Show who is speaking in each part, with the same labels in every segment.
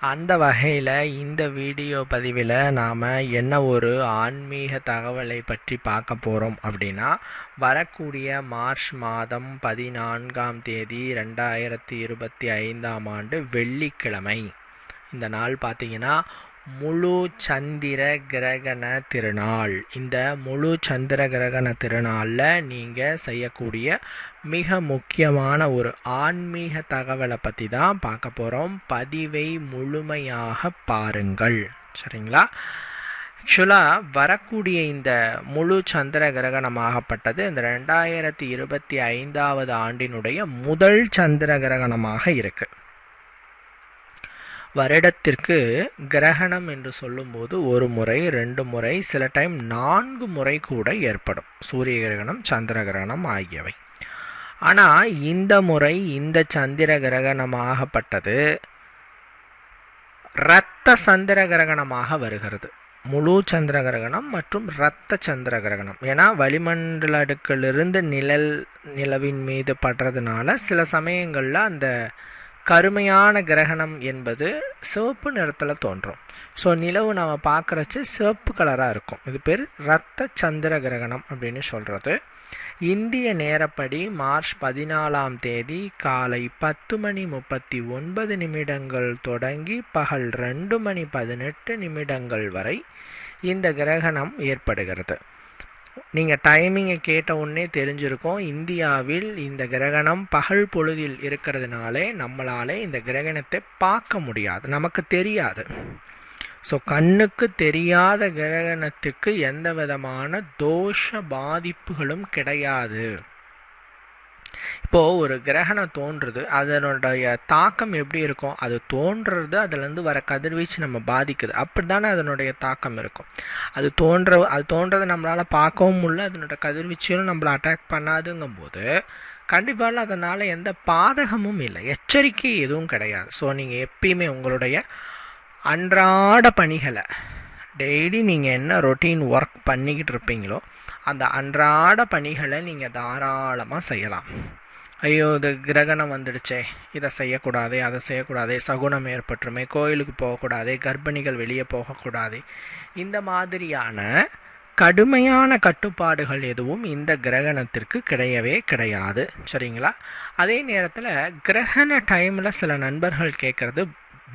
Speaker 1: அந்த வகையில் இந்த வீடியோ பதிவில் நாம் என்ன ஒரு ஆன்மீக தகவலை பற்றி பார்க்க போகிறோம் அப்படின்னா வரக்கூடிய மார்ச் மாதம் பதினான்காம் தேதி ரெண்டாயிரத்தி இருபத்தி ஐந்தாம் ஆண்டு வெள்ளிக்கிழமை. இந்த நாள் பார்த்தீங்கன்னா முழு சந்திர கிரகண திருநாள். இந்த முழு சந்திர கிரகண திருநாளில் நீங்கள் செய்யக்கூடிய மிக முக்கியமான ஒரு ஆன்மீக தகவலை பற்றி தான் பார்க்க போகிறோம் பதிவை முழுமையாக பாருங்கள். சரிங்களா? ஆக்சுவலாக வரக்கூடிய இந்த முழு சந்திர கிரகணமாகப்பட்டது இந்த ரெண்டாயிரத்தி இருபத்தி ஐந்தாவது ஆண்டினுடைய முதல் சந்திர கிரகணமாக இருக்குது வருடத்திற்கு கிரகணம் என்று சொல்லும்போது ஒரு முறை ரெண்டு முறை சில டைம் நான்கு முறை கூட ஏற்படும். சூரிய கிரகணம் சந்திர கிரகணம் ஆகியவை. ஆனால் இந்த முறை இந்த சந்திர கிரகணமாகப்பட்டது இரத்த சந்திர கிரகணமாக வருகிறது. முழு சந்திர கிரகணம் மற்றும் இரத்த சந்திர கிரகணம். ஏன்னா வளிமண்டல அடுக்கிலிருந்து நிழல் நிலவின் மீது படுறதுனால சில சமயங்களில் அந்த கருமையான கிரகணம் என்பது சிவப்பு நிறத்தில் தோன்றும். ஸோ நிலவு நம்ம பார்க்குறச்சு சிவப்பு கலராக இருக்கும். இது பேர் இரத்த சந்திர கிரகணம் அப்படின்னு சொல்கிறது இந்திய நேரப்படி மார்ச் பதினாலாம் தேதி காலை பத்து மணி முப்பத்தி ஒன்பது நிமிடங்கள் தொடங்கி பகல் ரெண்டு மணி பதினெட்டு நிமிடங்கள் வரை இந்த கிரகணம் ஏற்படுகிறது. நீங்கள் டைமிங்கை கேட்ட உடனே தெரிஞ்சிருக்கும். இந்தியாவில் இந்த கிரகணம் பகல் பொழுதில் இருக்கிறதுனாலே நம்மளாலே இந்த கிரகணத்தை பார்க்க முடியாது. நமக்கு தெரியாது. ஸோ கண்ணுக்கு தெரியாத கிரகணத்துக்கு எந்த விதமான தோஷ பாதிப்புகளும் கிடையாது. இப்போது ஒரு கிரகணம் தோன்றுறது அதனுடைய தாக்கம் எப்படி இருக்கும்? அது தோன்றுறது அதுலேருந்து வர கதிர்வீச்சு நம்ம பாதிக்குது. அப்படி தானே அதனுடைய தாக்கம் இருக்கும். அது தோன்ற அது தோன்றதை நம்மளால் பார்க்கவும் முடியல அதனோட கதிர்வீச்சும் நம்மளை அட்டாக் பண்ணாதுங்கும்போது கண்டிப்பாக அதனால் எந்த பாதகமும் இல்லை. எச்சரிக்கை எதுவும் கிடையாது. ஸோ நீங்கள் எப்பயுமே உங்களுடைய அன்றாட பணிகளை டெய்லி நீங்கள் என்ன ரொட்டீன் ஒர்க் பண்ணிக்கிட்டு இருப்பீங்களோ அந்த அன்றாட பணிகளை நீங்கள் தாராளமாக செய்யலாம். ஐயோ இது கிரகணம் வந்துடுச்சே. இதை செய்யக்கூடாதே அதை செய்யக்கூடாதே. சகுனம் ஏற்பட்டுருமே. கோயிலுக்கு போகக்கூடாதே. கர்ப்பிணிகள் வெளியே போகக்கூடாது. இந்த மாதிரியான கடுமையான கட்டுப்பாடுகள் எதுவும் இந்த கிரகணத்திற்கு கிடையவே கிடையாது. சரிங்களா? அதே நேரத்தில் கிரகண டைமில் சில நண்பர்கள் கேட்குறது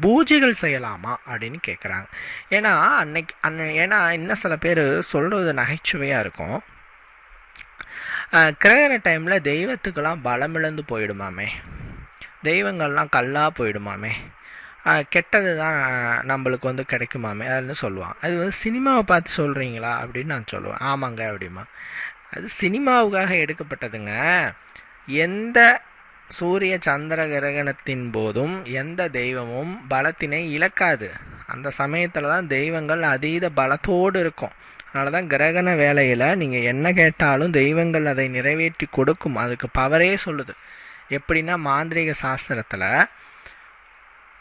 Speaker 1: பூஜைகள் செய்யலாமா அப்படின்னு கேட்குறாங்க ஏன்னா அன்னைக்கு அன்னை ஏன்னா இன்னும் சில பேர் சொல்கிறது நகைச்சுவையாக இருக்கும். கிரகண டைமில் தெய்வத்துக்கெல்லாம் பலமிழந்து போயிடுமாமே. தெய்வங்கள்லாம் கல்லாக போயிடுமாமே. கெட்டது தான் நம்மளுக்கு வந்து கிடைக்குமாமே அதுன்னு சொல்லுவான் அது வந்து சினிமாவை பார்த்து சொல்கிறீங்களா அப்படின்னு நான் சொல்லுவேன். ஆமாங்க அப்படிமா அது சினிமாவுக்காக எடுக்கப்பட்டதுங்க. எந்த சூரிய சந்திர கிரகணத்தின் போதும் எந்த தெய்வமும் பலத்தினை இழக்காது. அந்த சமயத்தில் தான் தெய்வங்கள் அதீத பலத்தோடு இருக்கும். அதனால தான் கிரகண வேலையில் நீங்கள் என்ன கேட்டாலும் தெய்வங்கள் அதை நிறைவேற்றி கொடுக்கும். அதுக்கு பவரே சொல்லுது. எப்படின்னா மாந்திரிக சாஸ்திரத்தில்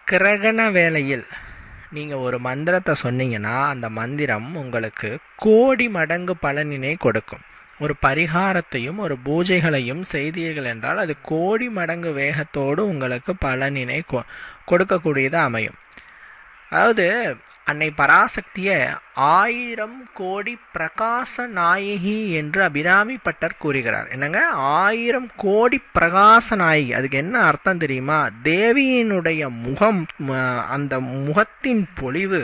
Speaker 1: கிரகண வேலையில் நீங்கள் ஒரு மந்திரத்தை சொன்னீங்கன்னா அந்த மந்திரம் உங்களுக்கு கோடி மடங்கு பலனினை கொடுக்கும். ஒரு பரிகாரத்தையும் ஒரு பூஜைகளையும் செய்தீர்கள் என்றால் அது கோடி மடங்கு வேகத்தோடு உங்களுக்கு பலனினை கொடுக்கக்கூடியது அமையும். அதாவது அன்னை பராசக்தியை ஆயிரம் கோடி பிரகாச நாயகி என்று அபிராமி பட்டர் கூறுகிறார். என்னங்க? ஆயிரம் கோடி பிரகாச நாயகி. அதுக்கு என்ன அர்த்தம் தெரியுமா? தேவியினுடைய முகம் அந்த முகத்தின் பொலிவு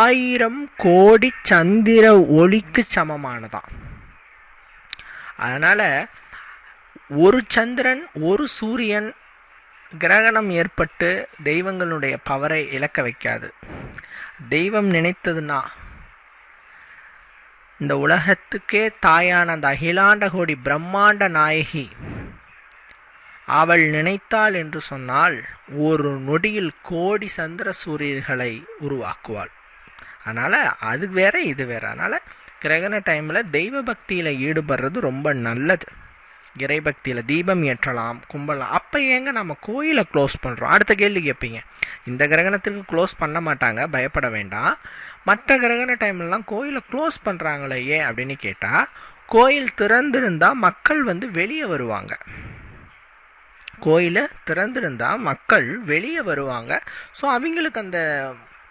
Speaker 1: ஆயிரம் கோடி சந்திர ஒளிக்கு சமமானதான் அதனால் ஒரு சந்திரன் ஒரு சூரியன் கிரகணம் ஏற்பட்டு தெய்வங்களுடைய பவரை இழக்க வைக்காது. தெய்வம் நினைத்ததுன்னா இந்த உலகத்துக்கே தாயான அந்த அகிலாண்ட கோடி பிரம்மாண்ட நாயகி அவள் நினைத்தாள் என்று சொன்னால் ஒரு நொடியில் கோடி சந்திர சூரியர்களை உருவாக்குவாள். அதனால் அது வேற இது வேற. அதனால் கிரகண டைமில் தெய்வ பக்தியில் ஈடுபடுறது ரொம்ப நல்லது. இறைபக்தியில் தீபம் ஏற்றலாம் கும்பலாம். அப்போ ஏங்க நம்ம கோயிலை க்ளோஸ் பண்ணுறோம் அடுத்த கேள்வி கேட்பீங்க இந்த கிரகணத்துக்கு க்ளோஸ் பண்ண மாட்டாங்க பயப்பட வேண்டாம். மற்ற கிரகண டைம்லலாம் கோயிலை க்ளோஸ் பண்ணுறாங்களே ஏன் அப்படின்னு கேட்டால் கோயில் திறந்திருந்தால் மக்கள் வந்து வெளியே வருவாங்க. கோயிலை திறந்திருந்தால் மக்கள் வெளியே வருவாங்க. ஸோ அவங்களுக்கு அந்த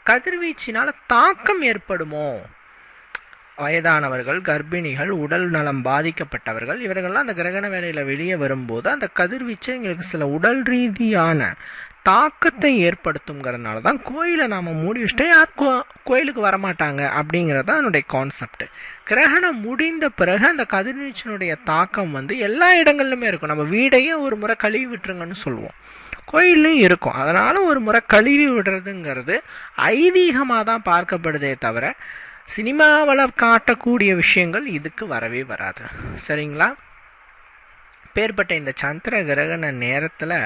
Speaker 1: கதிர்வீச்சினால் தாக்கம் ஏற்படுமோ? வயதானவர்கள் கர்ப்பிணிகள் உடல் நலம் பாதிக்கப்பட்டவர்கள் இவர்கள்லாம் அந்த கிரகண வேலையில் வெளியே வரும்போது அந்த கதிர்வீச்சு எங்களுக்கு சில உடல் ரீதியான தாக்கத்தை ஏற்படுத்துங்கிறதுனால தான் கோயிலை நாம் மூடி வச்சுட்டு யாரும் கோ கோயிலுக்கு வரமாட்டாங்க அப்படிங்கிறது தான் என்னுடைய கான்செப்ட் கிரகணம் முடிந்த பிறகு அந்த கதிர்வீச்சினுடைய தாக்கம் வந்து எல்லா இடங்கள்லுமே இருக்கும். நம்ம வீடையே ஒரு முறை கழுவி விட்டுருங்கன்னு சொல்லுவோம். கோயிலையும் இருக்கும். அதனால் ஒரு முறை கழுவி விடுறதுங்கிறது ஐதீகமாக தான் பார்க்கப்படுதே தவிர சினிமாவில் காட்டக்கூடிய விஷயங்கள் இதுக்கு வரவே வராது. சரிங்களா? பேர்பட்ட இந்த சந்திர கிரகண நேரத்தில்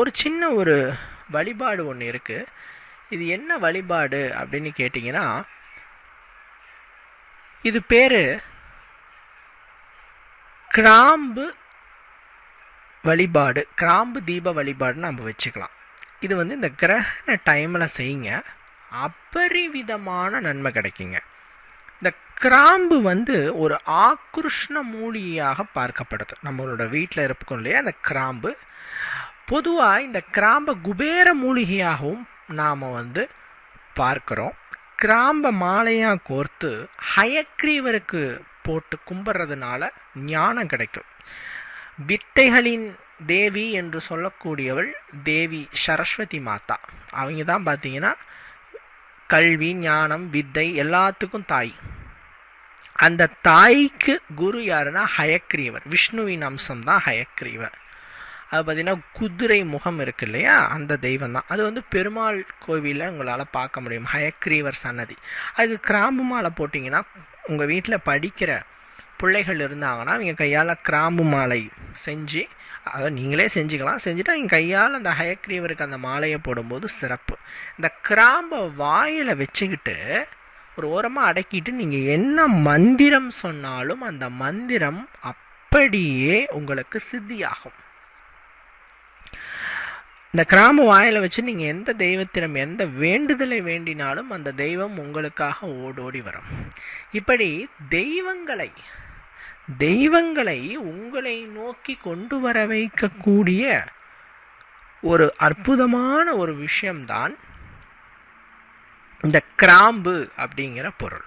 Speaker 1: ஒரு சின்ன ஒரு வழிபாடு ஒன்று இருக்குது இது என்ன வழிபாடு அப்படின்னு கேட்டிங்கன்னா இது பேர் கிராம்பு வழிபாடு. கிராம்பு தீப வழிபாடுன்னு நம்ம வச்சுக்கலாம். இது வந்து இந்த கிரகண டைமில் செய்யுங்க. அபரிவிதமான நன்மை கிடைக்குங்க. இந்த கிராம்பு வந்து ஒரு ஆக்ருஷ்ண மூலிகையாக பார்க்கப்படுது. நம்மளோட வீட்டில் இருக்கும் இல்லையா அந்த கிராம்பு. பொதுவாக இந்த கிராம்பை குபேர மூலிகையாகவும் நாம் வந்து பார்க்குறோம். கிராம்பை மாலையாக கோர்த்து ஹயக்ரீவருக்கு போட்டு கும்பிட்றதுனால ஞானம் கிடைக்கும். வித்தைகளின் தேவி என்று சொல்லக்கூடியவள் தேவி சரஸ்வதி மாதா. அவங்க தான் பார்த்தீங்கன்னா கல்வி ஞானம் வித்தை எல்லாத்துக்கும் தாய். அந்த தாய்க்கு குரு யாருன்னா ஹயக்ரீவர். விஷ்ணுவின் அம்சம் தான் ஹயக்ரீவர். அது பார்த்தீங்கன்னா குதிரை முகம் இருக்கு இல்லையா? அந்த தெய்வம் தான் அது வந்து பெருமாள் கோவிலில் உங்களால் பார்க்க முடியும். ஹயக்ரீவர் சன்னதி. அதுக்கு கிராம்பு மாலை போட்டிங்கன்னா உங்கள் வீட்டில் படிக்கிற பிள்ளைகள் இருந்தாங்கன்னா அவங்க கையால் கிராம்பு மாலை செஞ்சு அதை நீங்களே செஞ்சுக்கலாம். செஞ்சுட்டு அவங்க கையால் அந்த ஹயக்ரீவருக்கு அந்த மாலையை போடும்போது சிறப்பு. இந்த கிராம்பை வாயில் வச்சுக்கிட்டு ஒரு ஓரமாக அடக்கிட்டு நீங்கள் என்ன மந்திரம் சொன்னாலும் அந்த மந்திரம் அப்படியே உங்களுக்கு சித்தியாகும். இந்த கிராம வாயில் வச்சு நீங்கள் எந்த தெய்வத்திடம் எந்த வேண்டுதலை வேண்டினாலும் அந்த தெய்வம் உங்களுக்காக ஓடோடி வரும். இப்படி தெய்வங்களை தெய்வங்களை உங்களை நோக்கி கொண்டு வர வைக்கக்கூடிய ஒரு அற்புதமான ஒரு விஷயம்தான் இந்த கிராம்பு அப்படிங்கிற பொருள்.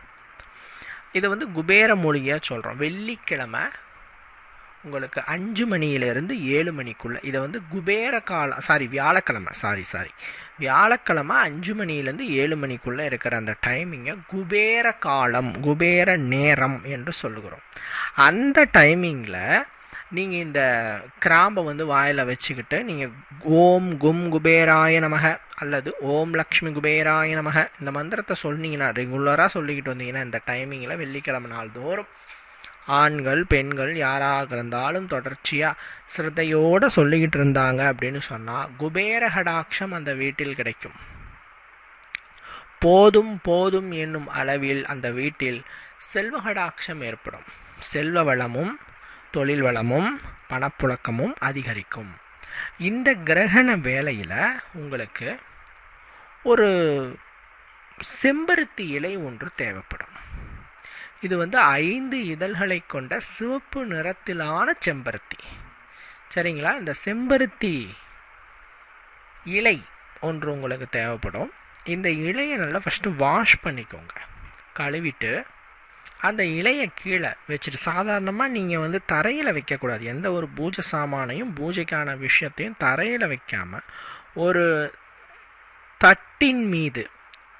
Speaker 1: இதை வந்து குபேர மூலிகையாக சொல்கிறோம் வெள்ளிக்கிழமை உங்களுக்கு அஞ்சு மணியிலேருந்து ஏழு மணிக்குள்ளே இதை வந்து குபேர காலம் சாரி வியாழக்கிழமை சாரி சாரி வியாழக்கிழமை அஞ்சு மணிலேருந்து ஏழு மணிக்குள்ளே இருக்கிற அந்த டைமிங்கை குபேர காலம் குபேர நேரம் என்று சொல்லுகிறோம். அந்த டைமிங்கில் நீங்கள் இந்த கிராம்பை வந்து வாயில் வச்சுக்கிட்டு நீங்கள் ஓம் கும் குபேராய நமக அல்லது ஓம் லக்ஷ்மி குபேராய நமக இந்த மந்திரத்தை சொன்னீங்கன்னா ரெகுலராக சொல்லிக்கிட்டு வந்தீங்கன்னா இந்த டைமிங்கில் வெள்ளிக்கிழமை நாள் தோறும் ஆண்கள் பெண்கள் யாராக இருந்தாலும் தொடர்ச்சியாக சிரத்தையோடு சொல்லிக்கிட்டு இருந்தாங்க அப்படின்னு சொன்னால் குபேர கடாட்சம் அந்த வீட்டில் கிடைக்கும். போதும் போதும் என்னும் அளவில் அந்த வீட்டில் செல்வ கடாட்சம் ஏற்படும். செல்வ வளமும் தொழில் வளமும் பணப்புழக்கமும் அதிகரிக்கும். இந்த கிரகண வேலையில் உங்களுக்கு ஒரு செம்பருத்தி இலை ஒன்று தேவைப்படும். இது வந்து ஐந்து இதழ்களை கொண்ட சிவப்பு நிறத்திலான செம்பருத்தி. சரிங்களா? இந்த செம்பருத்தி இலை ஒன்று உங்களுக்கு தேவைப்படும். இந்த இலையை நல்லா ஃபஸ்ட்டு வாஷ் பண்ணிக்கோங்க. கழுவிட்டு அந்த இலையை கீழே வச்சுட்டு சாதாரணமாக நீங்கள் வந்து தரையில் வைக்கக்கூடாது. எந்த ஒரு பூஜை சாமானையும் பூஜைக்கான விஷயத்தையும் தரையில் வைக்காமல் ஒரு தட்டின் மீது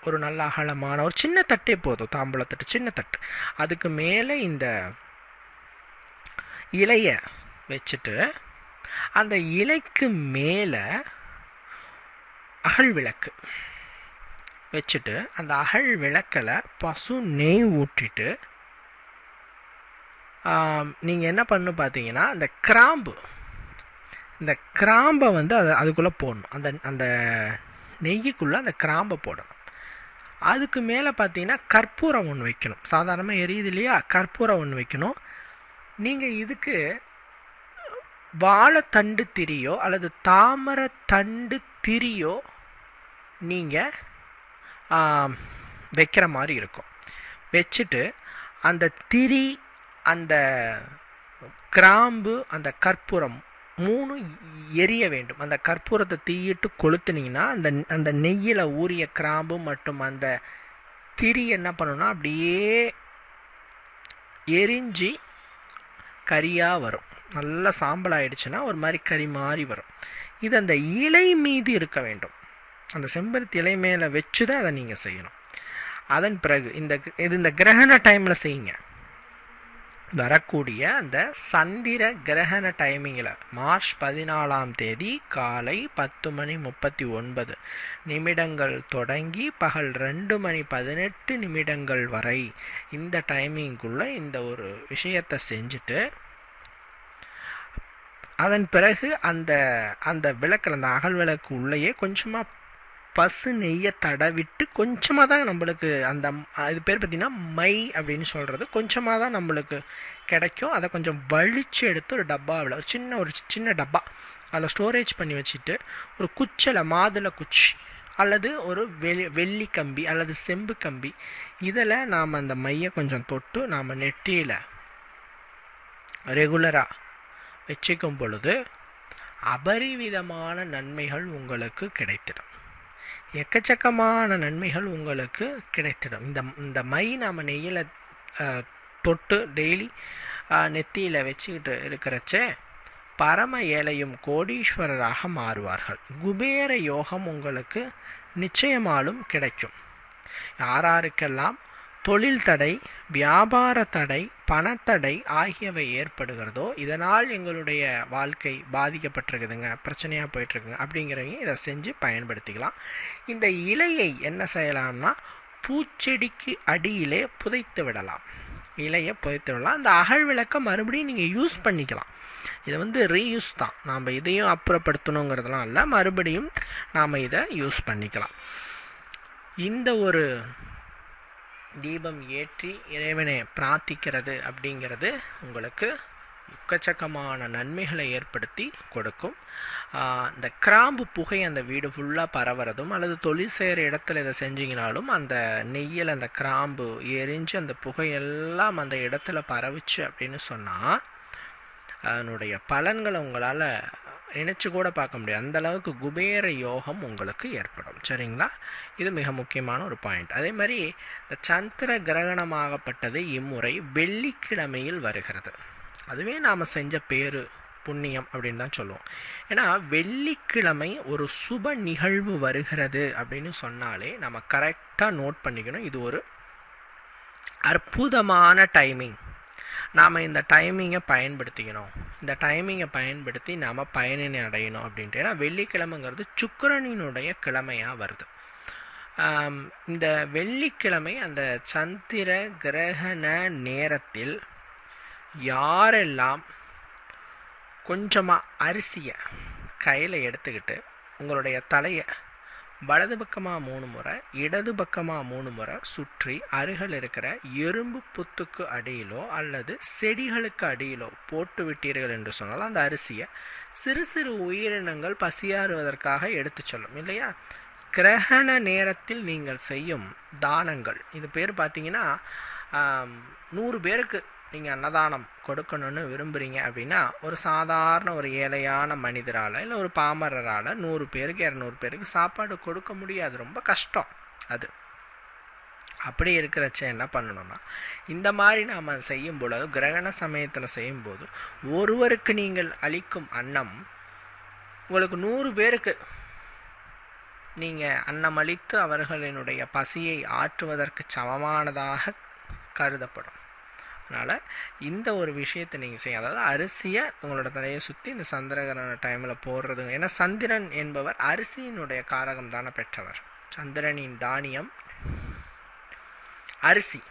Speaker 1: ஒரு நல்ல அகலமான ஒரு சின்ன தட்டே போதும் தாம்பூலத்தட்டு சின்ன தட்டு. அதுக்கு மேலே இந்த இலையை வச்சுட்டு அந்த இலைக்கு மேலே அகல் விளக்கு வச்சுட்டு அந்த அகல் விளக்கில் பசு நெய் ஊற்றிட்டு நீங்கள் என்ன பண்ணு பார்த்தீங்கன்னா அந்த கிராம்பு இந்த கிராம்பை வந்து அது அதுக்குள்ளே போடணும். அந்த அந்த நெய்க்குள்ளே அந்த கிராம்பை போடணும். அதுக்கு மேலே பார்த்தீங்கன்னா கற்பூரம் ஒன்று வைக்கணும். சாதாரணமாக எரியுது இல்லையா? கற்பூரம் ஒன்று வைக்கணும். நீங்கள் இதுக்கு வாழைத்தண்டு திரியோ அல்லது தாமரை தண்டு திரியோ நீங்கள் வைக்கிற மாதிரி இருக்கும். வச்சுட்டு அந்த திரி அந்த கிராம்பு அந்த கற்பூரம் மூணு எரிய வேண்டும். அந்த கற்பூரத்தை தீயிட்டு கொளுத்துனீங்கன்னா அந்த அந்த நெய்யில் ஊறிய கிராம்பு மற்றும் அந்த திரி என்ன பண்ணணும்னா அப்படியே எரிஞ்சு கரியாக வரும். நல்லா சாம்பல் ஆயிடுச்சுன்னா ஒரு மாதிரி கறி மாதிரி வரும். இது அந்த இலை மீது இருக்க வேண்டும். அந்த செம்பருத்தி இலை மேலே வச்சு தான் அதை நீங்கள் செய்யணும். அதன் பிறகு இந்த இது இந்த கிரகண டைமில் செய்யுங்க. வரக்கூடிய அந்த சந்திர கிரகண டைமிங்கில் மார்ச் பதினாலாம் தேதி காலை பத்து மணி முப்பத்தி ஒன்பது நிமிடங்கள் தொடங்கி பகல் ரெண்டு மணி பதினெட்டு நிமிடங்கள் வரை இந்த டைமிங்குள்ளே இந்த ஒரு விஷயத்தை செஞ்சுட்டு அதன் பிறகு அந்த அந்த விளக்கில் அந்த அகல் விளக்கு உள்ளேயே கொஞ்சமாக பசு நெய்யை தடவிட்டு கொஞ்சமாக தான் நம்மளுக்கு அந்த இது பேர் பார்த்திங்கன்னா மை அப்படின்னு சொல்கிறது கொஞ்சமாக தான் நம்மளுக்கு கிடைக்கும். அதை கொஞ்சம் வலிச்சு எடுத்து ஒரு டப்பாவில் ஒரு சின்ன ஒரு சின்ன டப்பா. அதில் ஸ்டோரேஜ் பண்ணி வச்சுட்டு ஒரு குச்சில் மாதுளை குச்சி அல்லது ஒரு வெள்ளி வெள்ளி கம்பி அல்லது செம்பு கம்பி. இதில் நாம் அந்த மையை கொஞ்சம் தொட்டு நாம் நெற்றியில் ரெகுலராக வச்சுக்கும் பொழுது அபரிவிதமான நன்மைகள் உங்களுக்கு கிடைத்திடும். எக்கச்சக்கமான நன்மைகள் உங்களுக்கு கிடைத்திடும். இந்த இந்த மை நாம் நெய்யில் தொட்டு டெய்லி நெத்தியில் வச்சுக்கிட்டு இருக்கிறச்சே பரம ஏழையும் கோடீஸ்வரராக மாறுவார்கள். குபேர யோகம் உங்களுக்கு நிச்சயமாலும் கிடைக்கும். யாராருக்கெல்லாம் தொழில் தடை வியாபார தடை பணத்தடை ஆகியவை ஏற்படுகிறதோ இதனால் எங்களுடைய வாழ்க்கை பாதிக்கப்பட்டிருக்குதுங்க பிரச்சனையாக போயிட்டுருக்குங்க அப்படிங்கிறவங்க இதை செஞ்சு பயன்படுத்திக்கலாம். இந்த இலையை என்ன செய்யலாம்னா பூச்செடிக்கு அடியிலே புதைத்து விடலாம். இலையை புதைத்து விடலாம். அந்த அகழ் விளக்கை மறுபடியும் நீங்கள் யூஸ் பண்ணிக்கலாம். இதை வந்து ரீயூஸ் தான். நாம் இதையும் அப்புறப்படுத்தணுங்கிறதுலாம் இல்லை. மறுபடியும் நாம் இதை யூஸ் பண்ணிக்கலாம். இந்த ஒரு தீபம் ஏற்றி இறைவனை பிரார்த்திக்கிறது அப்படிங்கிறது உங்களுக்கு எக்கச்சக்கமான நன்மைகளை ஏற்படுத்தி கொடுக்கும். இந்த கிராம்பு புகை அந்த வீடு ஃபுல்லாக பரவுறதும் அல்லது தொழில் செய்கிற இடத்துல இதை செஞ்சீங்கனாலும் அந்த நெய்யில் அந்த கிராம்பு எரிஞ்சு அந்த புகையெல்லாம் அந்த இடத்துல பரவுச்சு அப்படின்னு சொன்னால் அதனுடைய பலன்களை உங்களால் நினச்சி கூட பார்க்க முடியாது. அந்த அளவுக்கு குபேர யோகம் உங்களுக்கு ஏற்படும். சரிங்களா? இது மிக முக்கியமான ஒரு பாயிண்ட் அதே மாதிரி இந்த சந்திர கிரகணமாகப்பட்டது இம்முறை வெள்ளிக்கிழமையில் வருகிறது. அதுவே நாம் செஞ்ச பேரு புண்ணியம் அப்படின்னு தான் சொல்லுவோம். ஏன்னா வெள்ளிக்கிழமை ஒரு சுப நிகழ்வு வருகிறது அப்படின்னு சொன்னாலே நம்ம கரெக்டாக நோட் பண்ணிக்கணும். இது ஒரு அற்புதமான டைமிங் நாம் இந்த டைமிங்கை பயன்படுத்திக்கணும். இந்த டைமிங்கை பயன்படுத்தி நாம் பயனினை அடையணும் அப்படின்ட்டு. ஏன்னா வெள்ளிக்கிழமைங்கிறது சுக்கரனினுடைய கிழமையாக வருது. இந்த வெள்ளிக்கிழமை அந்த சந்திர கிரகண நேரத்தில் யாரெல்லாம் கொஞ்சமாக அரிசியை கையில் எடுத்துக்கிட்டு உங்களுடைய தலையை வலது பக்கமாக மூணு முறை இடது பக்கமாக மூணு முறை சுற்றி அருகில் இருக்கிற எறும்பு புத்துக்கு அடியிலோ அல்லது செடிகளுக்கு அடியிலோ போட்டு விட்டீர்கள் என்று சொன்னால் அந்த அரிசியை சிறு சிறு உயிரினங்கள் பசியாறுவதற்காக எடுத்து சொல்லும் இல்லையா? கிரகண நேரத்தில் நீங்கள் செய்யும் தானங்கள். இது பேர் பார்த்தீங்கன்னா நூறு பேருக்கு நீங்கள் அன்னதானம் கொடுக்கணும்னு விரும்புகிறீங்க அப்படின்னா ஒரு சாதாரண ஒரு ஏழையான மனிதரால் இல்லை ஒரு பாமரரால் நூறு பேருக்கு இரநூறு பேருக்கு சாப்பாடு கொடுக்க முடியாது. ரொம்ப கஷ்டம் அது. அப்படி இருக்கிறச்ச என்ன பண்ணணும்னா இந்த மாதிரி நாம் செய்யும் பொழுது கிரகண சமயத்தில் செய்யும்போது ஒருவருக்கு நீங்கள் அளிக்கும் அன்னம் உங்களுக்கு நூறு பேருக்கு நீங்கள் அன்னம் அளித்து அவர்களினுடைய பசியை ஆற்றுவதற்கு சமமானதாக கருதப்படும். அதனால் இந்த ஒரு விஷயத்தை நீங்கள் செய்யும் அதாவது அரிசியை உங்களோட தலையை சுற்றி இந்த சந்திரகிரகண டைமில் போடுறது ஏன்னா சந்திரன் என்பவர் அரிசியினுடைய காரகம் தானே பெற்றவர். சந்திரனின் தானியம் அரிசி.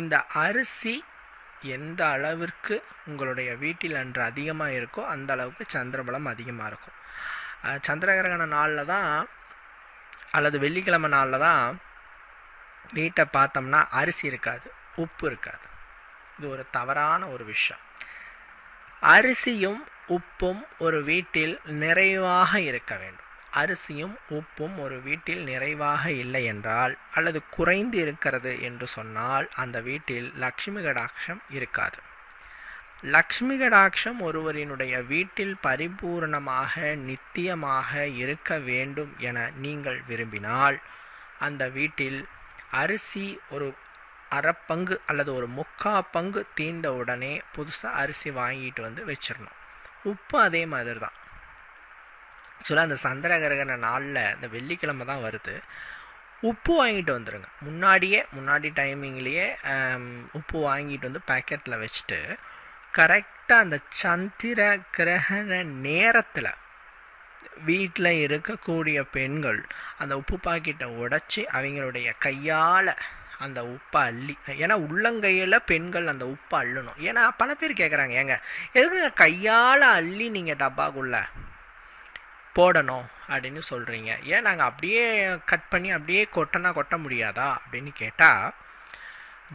Speaker 1: இந்த அரிசி எந்த அளவிற்கு உங்களுடைய வீட்டில் அன்று அதிகமாக இருக்கோ அந்த அளவுக்கு சந்திரபலம் அதிகமாக இருக்கும். சந்திரகிரகண நாளில் தான் அல்லது வெள்ளிக்கிழமை நாளில் தான் வீட்டை பார்த்தோம்னா அரிசி இருக்காது. உப்பு இருக்காது. இது ஒரு தவறான ஒரு விஷயம். அரிசியும் உப்பும் ஒரு வீட்டில் நிறைவாக இருக்க வேண்டும். அரிசியும் உப்பும் ஒரு வீட்டில் நிறைவாக இல்லை என்றால் அல்லது குறைந்து இருக்கிறது என்று சொன்னால் அந்த வீட்டில் லக்ஷ்மி கடாட்சம் இருக்காது. லக்ஷ்மி கடாட்சம் ஒருவரினுடைய வீட்டில் பரிபூர்ணமாக நித்தியமாக இருக்க வேண்டும் என நீங்கள் விரும்பினால் அந்த வீட்டில் அரிசி ஒரு அரைப்பங்கு அல்லது ஒரு முக்கா பங்கு தீண்ட உடனே புதுசாக அரிசி வாங்கிட்டு வந்து வச்சிடணும். உப்பு அதே மாதிரி தான் ஆக்சுவலாக அந்த சந்திரகிரகண நாளில் இந்த வெள்ளிக்கிழமை தான் வருது. உப்பு வாங்கிட்டு வந்துடுங்க முன்னாடியே முன்னாடி டைமிங்லேயே உப்பு வாங்கிட்டு வந்து பேக்கெட்டில் வச்சுட்டு கரெக்டாக அந்த சந்திர கிரகண நேரத்தில் வீட்டில் இருக்கக்கூடிய பெண்கள் அந்த உப்பு பாக்கெட்டை உடைச்சி அவங்களுடைய கையால் அந்த உப்பை அள்ளி. ஏன்னா உள்ளங்கையில் பெண்கள் அந்த உப்பை அள்ளணும். ஏன்னா பல பேர் கேட்குறாங்க ஏங்க எதுக்கு கையால் அள்ளி நீங்கள் டப்பாக்குள்ள போடணும்? அப்படின்னு சொல்கிறீங்க ஏன் நாங்கள் அப்படியே கட் பண்ணி அப்படியே கொட்டனா கொட்ட முடியாதா? அப்படின்னு கேட்டால்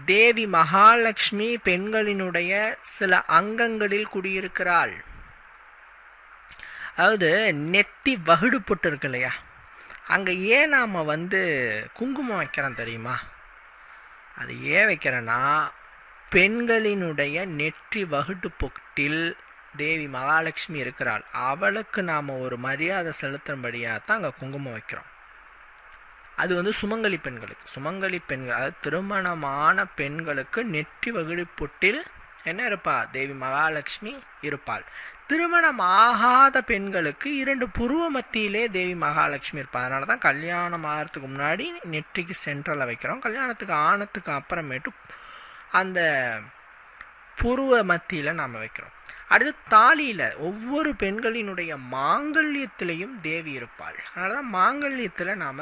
Speaker 1: தேவி மகாலட்சுமி பெண்களினுடைய சில அங்கங்களில் குடியிருக்கிறாள். அதாவது நெத்தி வகுடுபட்டு இருக்கு இல்லையா? அங்கே ஏன் நாம் வந்து குங்குமம் வைக்கிறோம் தெரியுமா? அது ஏன் வைக்கிறேன்னா பெண்களினுடைய நெற்றி வகுட்டு பொட்டில் தேவி மகாலட்சுமி இருக்கிறாள். அவளுக்கு நாம் ஒரு மரியாதை செலுத்தும்படியாக தான் அங்கே குங்குமம் வைக்கிறோம். அது வந்து சுமங்கலி பெண்களுக்கு. சுமங்கலி பெண்கள் அதாவது திருமணமான பெண்களுக்கு நெற்றி வகுடு பொட்டில் என்ன இருப்பா? தேவி மகாலட்சுமி இருப்பாள். திருமணம் ஆகாத பெண்களுக்கு இரண்டு புருவ மத்தியிலே தேவி மகாலட்சுமி இருப்பாள் அதனால தான் கல்யாணம் ஆகிறதுக்கு முன்னாடி நெற்றிக்கு சென்ட்ரலில் வைக்கிறோம். கல்யாணத்துக்கு ஆனத்துக்கு அப்புறமேட்டு அந்த புருவ மத்தியில் நாம் வைக்கிறோம். அடுத்து தாலியில் ஒவ்வொரு பெண்களினுடைய மாங்கல்யத்திலையும் தேவி இருப்பாள். அதனால தான் மாங்கல்யத்தில் நாம்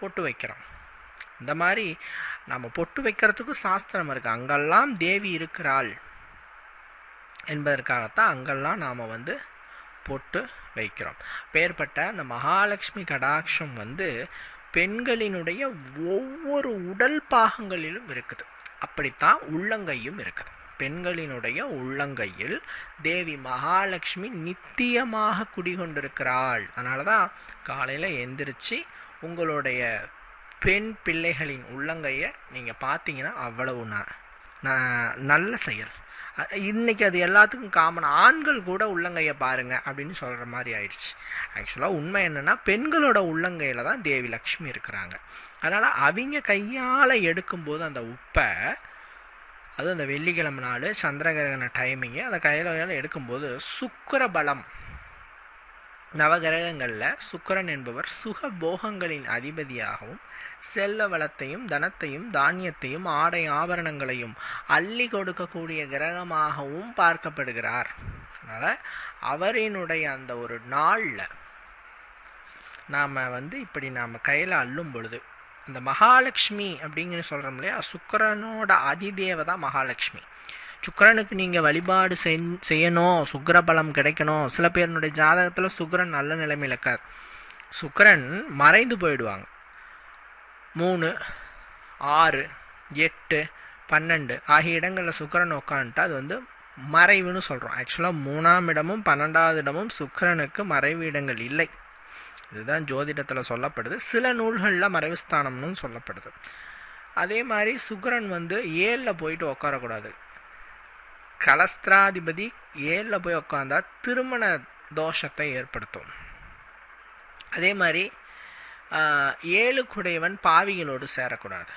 Speaker 1: போட்டு வைக்கிறோம். இந்த மாதிரி நம்ம பொட்டு வைக்கிறதுக்கும் சாஸ்திரம் இருக்குது அங்கெல்லாம் தேவி இருக்கிறாள் என்பதற்காகத்தான் அங்கெல்லாம் நாம் வந்து பொட்டு வைக்கிறோம். பேர்பட்ட அந்த மகாலட்சுமி கடாட்சம் வந்து பெண்களினுடைய ஒவ்வொரு உடல் பாகங்களிலும் இருக்குது. அப்படித்தான் உள்ளங்கையும் இருக்குது. பெண்களினுடைய உள்ளங்கையில் தேவி மகாலட்சுமி நித்தியமாக குடிகொண்டிருக்கிறாள். அதனால தான் காலையில் எந்திரிச்சு உங்களுடைய பெண் பிள்ளைகளின் உள்ளங்கையை நீங்கள் பார்த்தீங்கன்னா அவ்வளவு நல்ல செயல். இன்றைக்கி அது எல்லாத்துக்கும் காமன் ஆண்கள் கூட உள்ளங்கையை பாருங்க அப்படின்னு சொல்கிற மாதிரி ஆயிடுச்சு. ஆக்சுவலாக உண்மை என்னென்னா பெண்களோட உள்ளங்கையில் தான் தேவி லக்ஷ்மி இருக்கிறாங்க. அதனால் அவங்க கையால் எடுக்கும்போது அந்த உப்பை அதுவும் அந்த வெள்ளிக்கிழமை நாள் சந்திரகிரகண டைமிங்கு அந்த கையில் எடுக்கும்போது சுக்கர பலம் நவகிரகங்களில் சுக்கரன் என்பவர் சுக போகங்களின் அதிபதியாகவும் செல்ல வளத்தையும் தனத்தையும் தானியத்தையும் ஆடை ஆபரணங்களையும் அள்ளி கொடுக்கக்கூடிய கிரகமாகவும் பார்க்கப்படுகிறார். அதனால் அவரினுடைய அந்த ஒரு நாளில் நாம் வந்து இப்படி நாம் கையில் அள்ளும் பொழுது இந்த மகாலட்சுமி அப்படிங்கிற சொல்கிறோம் இல்லையா? சுக்கரனோட அதிதேவதா மகாலட்சுமி. சுக்கரனுக்கு நீங்கள் வழிபாடு செய்யணும். சுக்கர பலம் கிடைக்கணும். சில பேருனுடைய ஜாதகத்தில் சுக்கரன் நல்ல நிலைமையில் இருக்கார். சுக்கரன் மறைந்து போயிடுவாங்க. மூணு ஆறு எட்டு பன்னெண்டு ஆகிய இடங்களில் சுக்கரன் உட்காந்துட்டு அது வந்து மறைவுன்னு சொல்கிறோம் ஆக்சுவலாக மூணாம் இடமும் பன்னெண்டாவது இடமும் சுக்கரனுக்கு மறைவு இடங்கள் இல்லை. இதுதான் ஜோதிடத்தில் சொல்லப்படுது. சில நூல்களில் மறைவு ஸ்தானம்னு சொல்லப்படுது. அதே மாதிரி சுக்கரன் வந்து ஏழில் போயிட்டு உட்காரக்கூடாது கலஸ்திராதிபதி ஏழில் போய் உட்காந்தா திருமண தோஷத்தை ஏற்படுத்தும். அதே மாதிரி ஏழு குடையவன் பாவிகளோடு சேரக்கூடாது.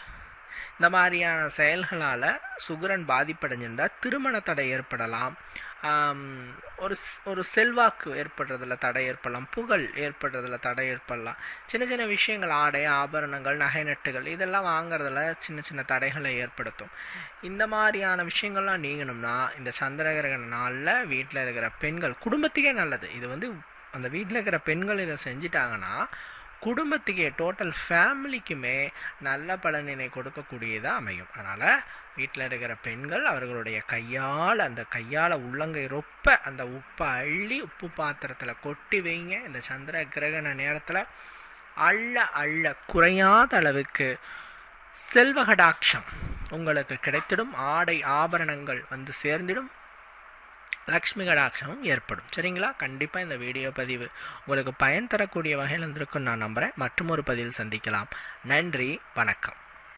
Speaker 1: இந்த மாதிரியான செயல்களால் சுகரன் பாதிப்படைஞ்சிருந்தால் திருமண தடை ஏற்படலாம். ஒரு ஒரு செல்வாக்கு ஏற்படுறதுல தடை ஏற்படலாம். புகழ் ஏற்படுறதுல தடை ஏற்படலாம். சின்ன சின்ன விஷயங்கள் ஆடை ஆபரணங்கள் நகை நட்டுகள் இதெல்லாம் வாங்குறதுல சின்ன சின்ன தடைகளை ஏற்படுத்தும். இந்த மாதிரியான விஷயங்கள்லாம் நீங்கணும்னா இந்த சந்திரகிரகண நாளில் வீட்டில் இருக்கிற பெண்கள் குடும்பத்துக்கே நல்லது. இது வந்து அந்த வீட்டில் இருக்கிற பெண்கள் இதை செஞ்சிட்டாங்கன்னா குடும்பத்துக்கே டோட்டல் ஃபேமிலிக்குமே நல்ல பலனினை கொடுக்கக்கூடியதாக அமையும். அதனால் வீட்டில் இருக்கிற பெண்கள் அவர்களுடைய கையால் அந்த கையால் உள்ளங்கை ரொப்ப அந்த உப்பை அள்ளி உப்பு பாத்திரத்தில் கொட்டி வைங்க. இந்த சந்திர கிரகண நேரத்தில் அள்ள அள்ள குறையாத அளவுக்கு செல்வகடாட்சம் உங்களுக்கு கிடைத்திடும். ஆடை ஆபரணங்கள் வந்து சேர்ந்திடும். லக்ஷ்மி கடாட்சமும் ஏற்படும். சரிங்களா? கண்டிப்பாக இந்த வீடியோ பதிவு உங்களுக்கு பயன் தரக்கூடிய வகையில் இருந்திருக்கும் நான் நம்புகிறேன் மற்றும் ஒரு பதிவில் சந்திக்கலாம். நன்றி வணக்கம்.